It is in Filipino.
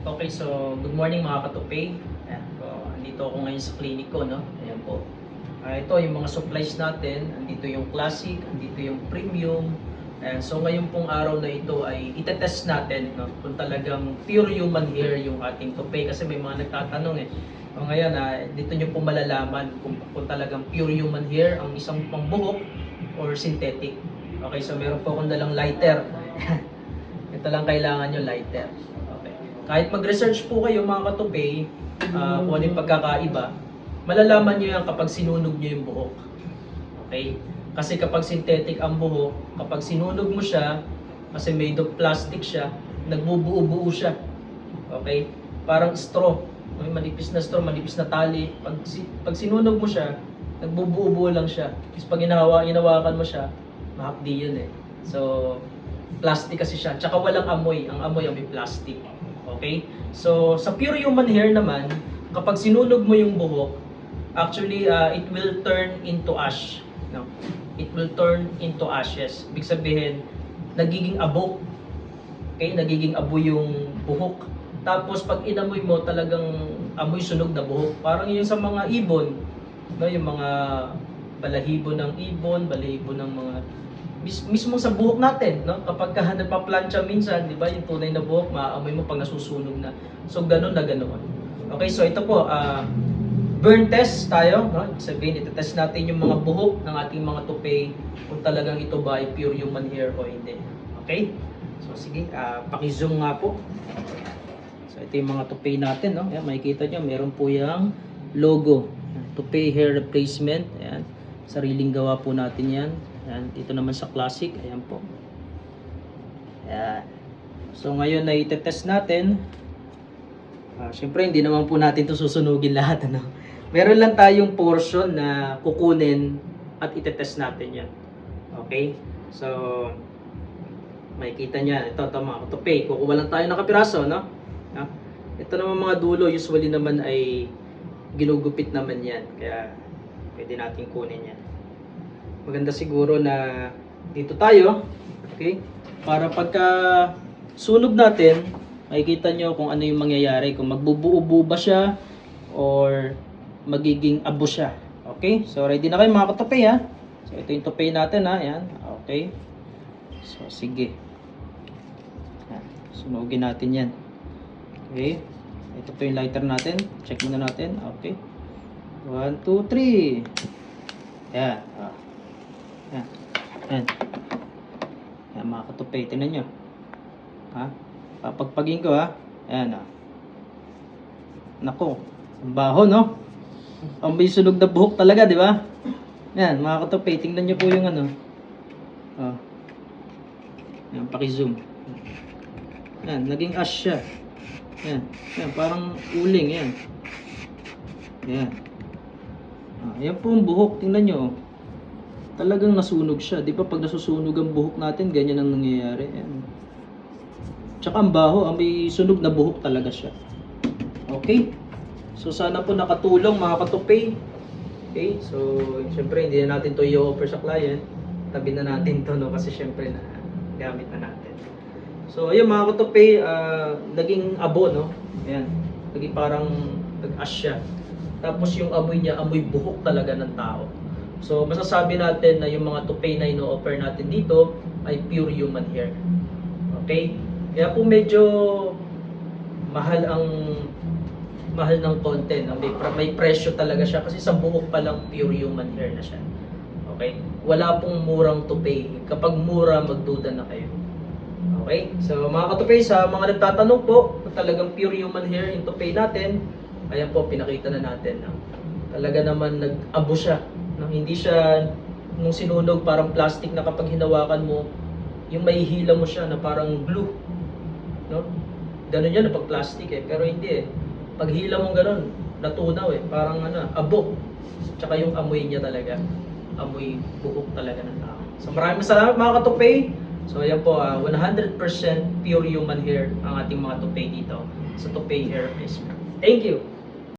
Okay, so good morning mga katupay. Ayan, so, andito ako ngayon sa clinic ko, no? Ayan po. Ah, ito yung mga supplies natin. Andito yung classic, andito yung premium. Ayan, so ngayon pong araw na ito ay itetest natin no? kung talagang pure human hair yung ating tupay. Kasi may mga nagtatanong eh. So ngayon, ah, dito nyo po malalaman kung, kung talagang pure human hair ang isang pangbuhok or synthetic. Okay, so meron po akong dalang lighter. ito lang kailangan nyo, lighter. Kahit mag-research po kayo mga katupay, ah, kung ano yung pagkakaiba, malalaman nyo yan kapag sinunog nyo yung buhok. Okay? Kasi kapag synthetic ang buhok, kapag sinunog mo siya, kasi made of plastic siya, nagbubuo-buo siya. Okay? Parang straw. May manipis na straw, manipis na tali. Pag, pag sinunog mo siya, nagbubuo-buo lang siya. Tapos pag inahawa, inawakan mo siya, mahapdi yun eh. So, plastic kasi siya. Tsaka walang amoy. Ang amoy ay may plastic. Okay? So, sa pure human hair naman, kapag sinunog mo yung buhok, actually, uh, it will turn into ash. No? It will turn into ashes. Ibig sabihin, nagiging abo. Okay? Nagiging abo yung buhok. Tapos, pag inamoy mo, talagang amoy sunog na buhok. Parang yung sa mga ibon, no? yung mga balahibo ng ibon, balahibo ng mga mis- mismo sa buhok natin, no? Kapag ka nagpa-plancha minsan, 'di ba, yung tunay na buhok, maaamoy mo pag nasusunog na. So ganun na ganoon. Okay, so ito po, ah burn test tayo, no? Ibig Sabihin, ito-test natin yung mga buhok ng ating mga tupay kung talagang ito ba ay pure human hair o hindi. Okay? So sige, ah paki-zoom nga po. So ito yung mga tupay natin, no? Ayan, makikita nyo, meron po yung logo. Tupay hair replacement. Ayan. Sariling gawa po natin yan. Ayan. Dito naman sa classic. Ayan po. Ayan. So ngayon na itetest natin. Ah, Siyempre, hindi naman po natin to susunugin lahat. Ano? Meron lang tayong portion na kukunin at itetest natin yan. Okay? So, makikita niya, ito, ito mga katupay. Kukuha lang tayo ng kapiraso, no? no? Ito naman mga dulo, usually naman ay ginugupit naman yan. Kaya, pwede natin kunin yan. Maganda siguro na dito tayo, okay? Para pagka sunog natin, makikita nyo kung ano yung mangyayari. Kung magbubuo-buo ba siya or magiging abo siya. Okay? So, ready na kayo mga katupay ha? So, ito yung tupay natin ha. Yan. Okay. So, sige. Sunugin natin yan. Okay. Ito po yung lighter natin. Check muna natin. Okay. 1, 2, 3. Yan. Yan. Yan. Yan mga katupay. Tinan nyo. Ha? Papagpagin ko ha. Ayan ah. Nako. Ang baho no? Ang may sunog na buhok talaga, di ba? Yan, mga katupay, tingnan nyo po yung ano. Oh. Yan, paki-zoom. Yan, naging ash siya. Yan, yan, parang uling, yan. Yan. Ah, yan po ang buhok, tingnan nyo. Talagang nasunog siya. Di ba pag nasusunog ang buhok natin, ganyan ang nangyayari. Yan. Tsaka ang baho, ang may sunog na buhok talaga siya. Okay? So sana po nakatulong mga katupay. Okay? So syempre hindi na natin to i-offer sa client. Tabi na natin to no kasi syempre na gamit na natin. So ayun mga katupay, ah, naging abo no. Ayan. Naging parang nag-ash siya. Tapos yung amoy niya, amoy buhok talaga ng tao. So masasabi natin na yung mga tupay na ino-offer natin dito ay pure human hair. Okay? Kaya po medyo mahal ang mahal ng content. May, may presyo talaga siya kasi sa buhok pa lang pure human hair na siya. Okay? Wala pong murang tupay. Kapag mura, magduda na kayo. Okay? So mga katupay, sa mga nagtatanong po kung talagang pure human hair yung tupay natin, ayan po, pinakita na natin. Talaga naman nag-abo siya. Hindi siya nung sinunog parang plastic na kapag hinawakan mo, yung may hila mo siya na parang glue. No? Ganun yan pag plastic eh. Pero hindi eh. Pag hila mo ganun, natunaw eh. Parang ano, abo. Tsaka yung amoy niya talaga. Amoy buhok talaga ng tao. So maraming salamat mga katupay. So ayan po, ah, 100% pure human hair ang ating mga tupay dito sa Tupay Hair Replacement. Thank you!